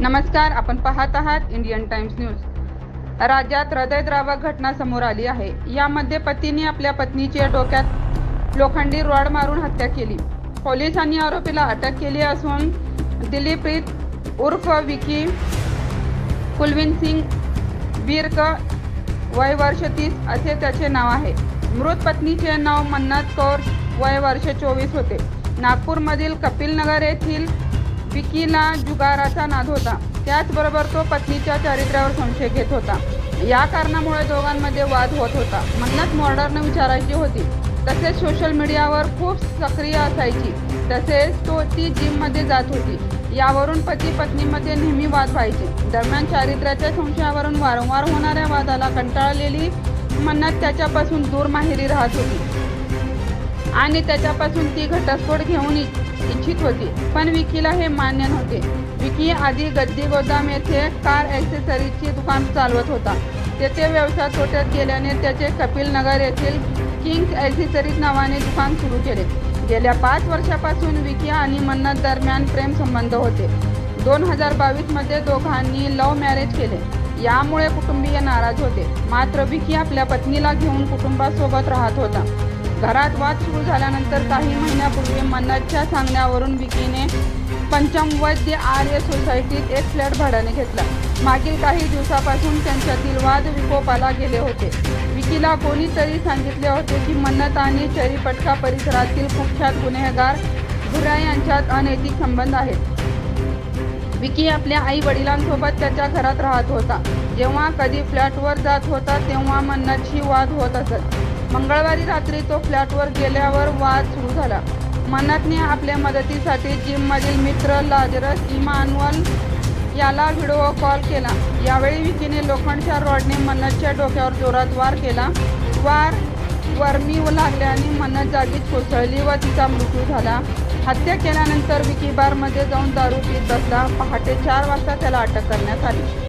नमस्कार आपण पाहत आहात इंडियन टाइम्स न्यूज. राज्यात हृदयद्रावक घटना समोर आली आहे. यामध्ये पतीने आपल्या पत्नीच्या डोक्यात लोखंडी रॉड मारून हत्या केली. पोलिसांनी आरोपीला अटक केली असून दिलीप्रीत उर्फ विकी कुलविन सिंग बिर्क वय वर्ष तीस असे त्याचे नाव आहे. मृत पत्नीचे नाव मन्नत कौर वय वर्ष चोवीस होते. नागपूरमधील कपिलनगर येथील विकीला जुगाराचा नाद होता. त्याचबरोबर तो पत्नीच्या चारित्र्यावर संशय घेत होता. या कारणामुळे दोघांमध्ये वाद होत होता. मन्नत मॉर्डरनं विचारायची होती. तसेच सोशल मीडियावर खूप सक्रिय असायची. तसेच तो ती जिममध्ये जात होती. यावरून पती पत्नीमध्ये नेहमी वाद व्हायचे. दरम्यान चारित्र्याच्या संशयावरून वारंवार होणाऱ्या वादाला कंटाळलेली मन्नत त्याच्यापासून दूर माहेरी राहत होती. आणि त्याच्यापासून ती घटस्फोट घेऊन इ- इच्छित होती. पण विकीला हे मान्य नव्हते. विकी आधी गद्दी गोदाम येथे कार ॲक्सेसरीजचे दुकान चालवत होता. तेथे व्यवसाय तोट्यात गेल्याने त्याचे कपिल नगर येथील किंग्स ॲक्सेसरीज नावाने दुकान सुरू केले. गेल्या पाच वर्षापासून विकी आणि मन्नत दरम्यान प्रेमसंबंध होते. दोन हजार बावीसमध्ये दोघांनी लव्ह मॅरेज केले. यामुळे कुटुंबीय नाराज होते. मात्र विकी आपल्या पत्नीला घेऊन कुटुंबासोबत राहत होता. घरात वाद सुरू झाल्यानंतर काही महिन्यापूर्वी मन्नतच्या सांगण्यावरून विकीने पंचमवैद्य आर्य सोसायटीत एक फ्लॅट भाड्याने घेतला. मागील काही दिवसापासून त्यांच्यातील वाद विकोपाला गेले होते. विकीला कोणीतरी सांगितले होते की मन्नत आणि चरीपटका परिसरातील कुख्यात गुन्हेगार भुरा यांच्यात अनैतिक संबंध आहेत. विकी आपल्या आई वडिलांसोबत त्याच्या घरात राहत होता. जेव्हा कधी फ्लॅटवर जात होता तेव्हा मन्नतशी वाद होत असत. मंगळवारी रात्री तो फ्लॅटवर गेल्यावर वाद सुरू झाला. मन्नतने आपल्या मदतीसाठी जिममधील मित्र लाजरस इमानुअल याला व्हिडिओ कॉल केला. यावेळी विकीने लोखंडच्या रॉडने मन्नतच्या डोक्यावर जोरात वार केला. वार वर्मी लागल्याने मन्नत जागीच कोसळली व तिचा मृत्यू झाला. हत्या केल्यानंतर विकी बारमध्ये जाऊन दारू पीत असला पहाटे चार वाजता त्याला अटक करण्यात आली.